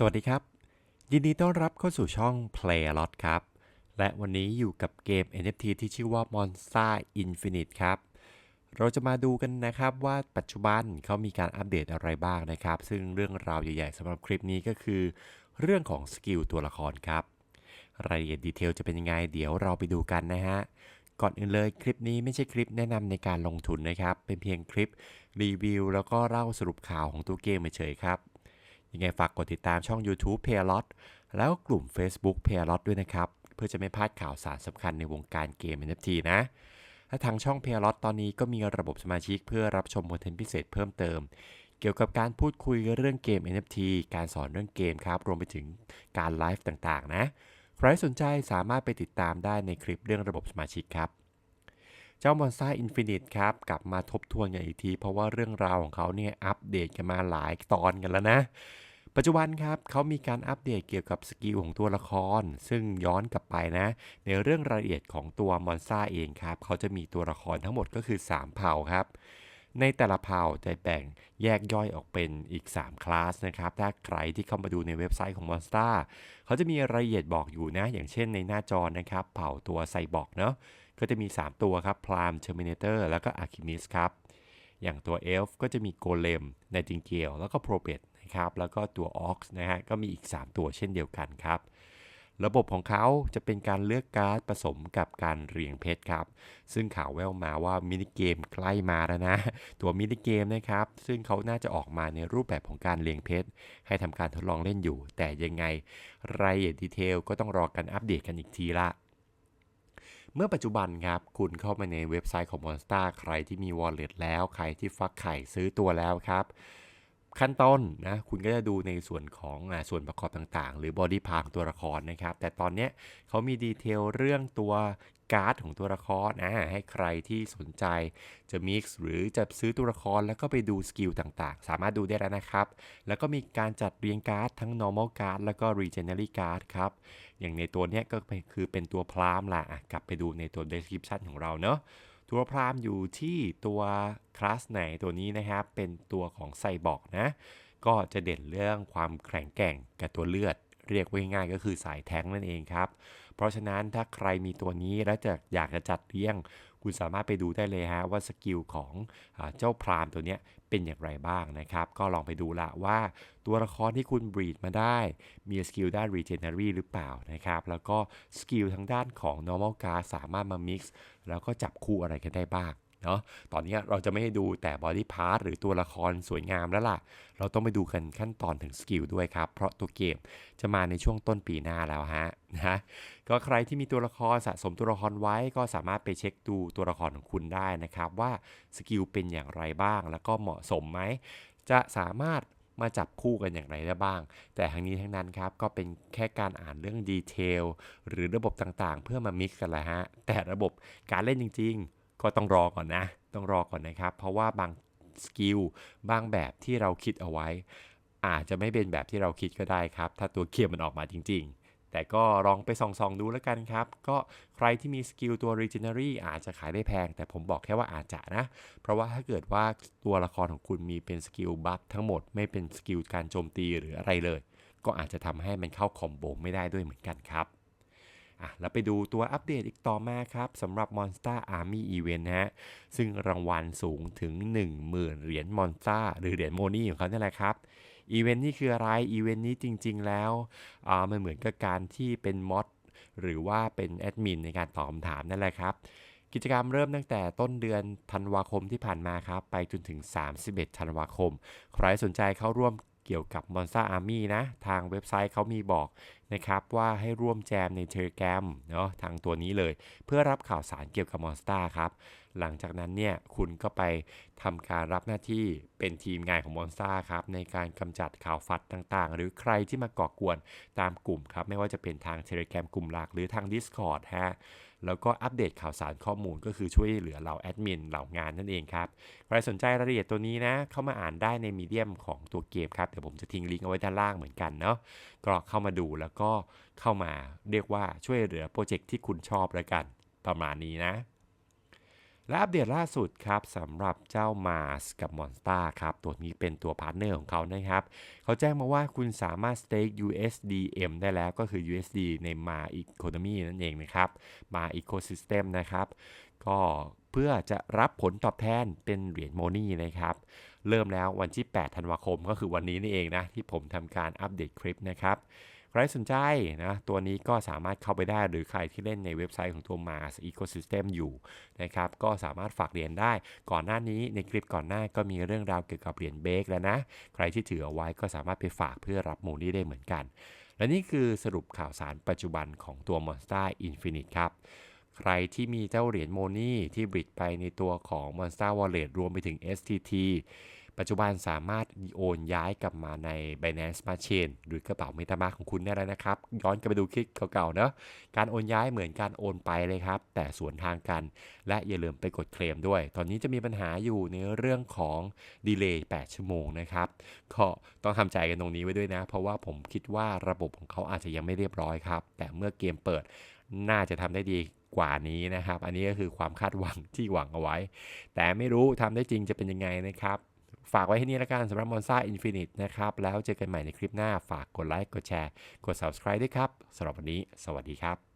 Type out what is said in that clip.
สวัสดีครับ ยินดีต้อนรับเข้าสู่ช่อง Play a Lot ครับ และวันนี้อยู่กับเกม NFT ที่ชื่อว่า Monster Infinite ครับ เราจะมาดูกันนะครับว่าปัจจุบันเขามีการอัปเดตอะไรบ้างนะครับ ซึ่งเรื่องราวใหญ่ๆสำหรับคลิปนี้ก็คือ เรื่องของสกิลตัวละครครับ รายละเอียดดีเทลจะเป็นยังไงเดี๋ยวเราไปดูกันนะฮะก่อนอื่นเลยคลิปนี้ไม่ใช่คลิปแนะนำในการลงทุนนะครับ เป็นเพียงคลิปรีวิวแล้วก็เล่าสรุปข่าวของตัวเกมเฉยๆครับ ยังไงฝากกดติดตามช่อง YouTube p a y l o t แล้วกลุ่ม Facebook p a y l o t ด้วยนะครับ เพื่อจะไม่พลาดข่าวสารสำคัญในวงการเกม NFT นะและทางช่อง p a y l o t ตอนนี้ก็มีระบบสมาชิกเพื่อรับชมคอนเทนต์พิเศษเพิ่มเติม เกี่ยวกับการพูดคุยเรื่องเกม NFT การสอนเรื่องเกมครับ รวมไปถึงการไลฟ์ต่างๆ นะ ใครสนใจสามารถไปติดตามได้ในคลิปเรื่องระบบสมาชิกครับเจ้า Monster Infinite ครับ กลับมาทบทวนกันอีกที เพราะว่าเรื่องราวของเขาเนี่ย อัปเดตกันมาหลายตอนกันแล้วนะ ปัจจุบันครับเขามีการอัปเดตเกี่ยวกับสกิลของตัวละคร ซึ่งย้อนกลับไปนะ ในเรื่องรายละเอียดของตัวมอนซาเองครับเขาจะมีตัวละครทั้งหมดก็คือ 3 เผ่าครับในแต่ละเผ่าจะแบ่งแยกย่อยออกเป็นอีก 3 คลาสนะครับ ถ้าใครที่เข้ามาดูในเว็บไซต์ของ Monster เขาจะมีรายละเอียดบอกอยู่นะ อย่างเช่นในหน้าจอนะครับ เผ่าตัวไซบอร์กเนาะก็จะมี 3 ตัวครับพรามเทอร์มินเตอร์แล้วก็อาร์คิมิสครับ อย่างตัวเอลฟ์ก็จะมีโกเลมไนติงเกลแล้วก็โปรเบต นะครับ แล้วก็ตัวออซนะฮะ ก็มีอีก 3 ตัวเช่นเดียวกันครับ ระบบของเขาจะเป็นการเลือกการ์ดผสมกับการเรียงเพชรครับ ซึ่งข่าวแววมาว่ามินิเกมใกล้มาแล้วนะ ตัวมินิเกมนะครับ ซึ่งเขาน่าจะออกมาในรูปแบบของการเรียงเพชร ให้ทำการทดลองเล่นอยู่ แต่ยังไงรายละเอียดดีเทลก็ต้องรอกันอัปเดตกันอีกทีละเมื่อปัจจุบันครับ คุณเข้ามาในเว็บไซต์ของ Monster ใครที่มี Wallet แล้ว ใครที่ฟักไข่ซื้อตัวแล้วครับ ขั้นต้นนะคุณก็จะดูในส่วนของอส่วนประกอบต่างๆ หรือบอดี้พาร์ของตัวละครนะครับ แต่ตอนนี้เขามีดีเทลเรื่องตัวการ์ดของตัวละครนะให้ใครที่สนใจจะ mix หรือจะซื้อตัวละครแล้วก็ไปดูสกิลต่างๆ สามารถดูได้แล้วนะครับ แล้วก็มีการจัดเรียงการ์ดทั้ง normal card แล้วก็ legendary card ครับ อย่างในตัวเนี้ยก็คือเป็นตัวพรามล่ะกลับไปดูในตัว description ของเราเนาะ ตัวพรามอยู่ที่ตัวคลาสไหนตัวนี้นะครับ เป็นตัวของไซบอร์กนะ ก็จะเด่นเรื่องความแข็งแกร่งกับตัวเลือด เรียกว่าง่ายก็คือสายแท้งนั่นเองครับ เพราะฉะนั้นถ้าใครมีตัวนี้แล้วจะอยากจะจัดเลี้ยง คุณสามารถไปดูได้เลยฮะว่าสกิลของอเจ้าพรามตัวนี้เป็นอย่างไรบ้างนะครับ ก็ลองไปดูละว่าตัวละครที่คุณบรีดมาได้ มีสกิลด้าน Regenerary หรือเปล่านะครับ แล้วก็สกิลทางด้านของ normal card สามารถมา mix แล้วก็จับคู่อะไรกันได้บ้าง เนาะตอนนี้เราจะไม่ให้ดูแต่ body part หรือตัวละครสวยงามแล้วล่ะ เราต้องไปดูกันขั้นตอนถึงสกิลด้วยครับ เพราะตัวเกมจะมาในช่วงต้นปีหน้าแล้วฮะนะก็ใครที่มีตัวละครสะสมตัวละครไว้ก็สามารถไปเช็คดูตัวละครของคุณได้นะครับว่าสกิลเป็นอย่างไรบ้าง แล้วก็เหมาะสมไหมจะสามารถมาจับคู่กันอย่างไรได้บ้าง แต่ทั้งนี้ทั้งนั้นครับก็เป็นแค่การอ่านเรื่องดีเทลหรือระบบต่างๆ เพื่อมา mix กันแหละฮะ แต่ระบบการเล่นจริง ๆ ก็ต้องรอก่อนนะ ต้องรอก่อนนะครับ เพราะว่าบางสกิลบางแบบที่เราคิดเอาไว้ อาจจะไม่เป็นแบบที่เราคิดก็ได้ครับ ถ้าตัวเกียร์มันออกมาจริง ๆ แต่ก็ลองไปส่องๆดูแล้วกันครับ ก็ใครที่มีสกิลตัว Regenery อาจจะขายได้แพง แต่ผมบอกแค่ว่าอาจจะนะ เพราะว่าถ้าเกิดว่าตัวละครของคุณมีเป็นสกิลบัฟทั้งหมดไม่เป็นสกิลการโจมตีหรืออะไรเลย ก็อาจจะทำให้มันเข้าคอมโบไม่ได้ด้วยเหมือนกันครับ อะแล้วไปดูตัวอัปเดตอีกต่อมาครับสำหรับ Monster Army Event นะฮะซึ่งรางวัลสูงถึง 10,000 เหรียญมอนสเตอร์หรือเหรียญโมนี่ของเขาเนี่ยแหละครับอีเวนต์นี้คืออะไรอีเวนต์นี้จริง ๆ แล้วอ่ามันเหมือนกับการที่เป็นมอดหรือว่าเป็นแอดมินในการตอบคำถามนั่นแหละครับกิจกรรมเริ่มตั้งแต่ต้นเดือนธันวาคมที่ผ่านมาครับ ไปจนถึง 31 ธันวาคม ใครสนใจเข้าร่วมเกี่ยวกับ Monster Army นะ ทางเว็บไซต์เขามีบอก นะครับว่าให้ร่วมแจมใน Telegram เนาะทางตัวนี้เลย เพื่อรับข่าวสารเกี่ยวกับ Monster ครับ หลังจากนั้นเนี่ยคุณก็ไปทำการรับหน้าที่เป็นทีมงานของ Monster ครับในการกำจัดข่าวฟัดต่างๆ หรือใครที่มาก่อกวนตามกลุ่มครับ ไม่ว่าจะเป็นทาง Telegram กลุ่มหลักหรือทาง Discord ฮะแล้วก็อัปเดตข่าวสารข้อมูลก็คือช่วยเหลือเราแอดมินเหล่างานนั่นเองครับ ใครสนใจรายละเอียดตัวนี้นะ เข้ามาอ่านได้ในมีเดียมของตัวเกมครับ เดี๋ยวผมจะทิ้งลิงก์เอาไว้ด้านล่างเหมือนกันเนาะก็เข้ามาดูแล้วก็เข้ามาเรียกว่าช่วยเหลือโปรเจกต์ที่คุณชอบแล้วกันประมาณนี้นะ และอัปเดตล่าสุดครับสำหรับเจ้า Mars กับ Monster ครับ ตัวนี้เป็นตัวพาร์ทเนอร์ของเขานะครับ เขาแจ้งมาว่าคุณสามารถ stake USDM ได้แล้วก็คือ USD ใน Ma Economy นั่นเองนะครับ Ma Ecosystem นะครับ ก็เพื่อจะรับผลตอบแทนเป็นเหรียญโมนี่นะครับ เริ่มแล้ววันที่ 8 ธันวาคมก็คือวันนี้นี่เองนะ ที่ผมทำการอัปเดตคลิปนะครับ ใครสนใจนะตัวนี้ก็สามารถเข้าไปได้หรือใครที่เล่นในเว็บไซต์ของตัว Mars Ecosystem อยู่นะครับก็สามารถฝากเหรียญได้ ก่อนหน้านี้ในคลิปก่อนหน้าก็มีเรื่องราวเกี่ยวกับเหรียญเบกแล้วนะ ใครที่ถือเอาไว้ก็สามารถไปฝากเพื่อรับมูลนี้ได้เหมือนกัน และนี่คือสรุปข่าวสารปัจจุบันของตัว Monster Infinite ครับใครที่มีเจ้าเหรียญโมนี่ที่บิดไปในตัวของ Monster Wallet รวมไปถึง STT ปัจจุบันสามารถโอนย้ายกลับมาใน Binance Smart Chain หรือกระเป๋า MetaMask ของคุณได้แล้วนะครับ ย้อนกลับไปดูคลิปเก่าๆเนอะการโอนย้ายเหมือนการโอนไปเลยครับ แต่สวนทางกัน และอย่าลืมไปกดเคลมด้วย ตอนนี้จะมีปัญหาอยู่ในเรื่องของดีเลย์8ชั่วโมงนะครับก็ต้องทำใจกันตรงนี้ไว้ด้วยนะ เพราะว่าผมคิดว่าระบบของเขาอาจจะยังไม่เรียบร้อยครับ แต่เมื่อเกมเปิดน่าจะทำได้ดีกว่านี้นะครับ อันนี้ก็คือความคาดหวังที่หวังเอาไว้ แต่ไม่รู้ทำได้จริงจะเป็นยังไงนะครับ ฝากไว้ที่นี่ละกันสำหรับ Monza Infinite นะครับ แล้วเจอกันใหม่ในคลิปหน้าฝากกดไลค์กดแชร์ กด subscribe ด้วยครับสำหรับวันนี้ สวัสดีครับ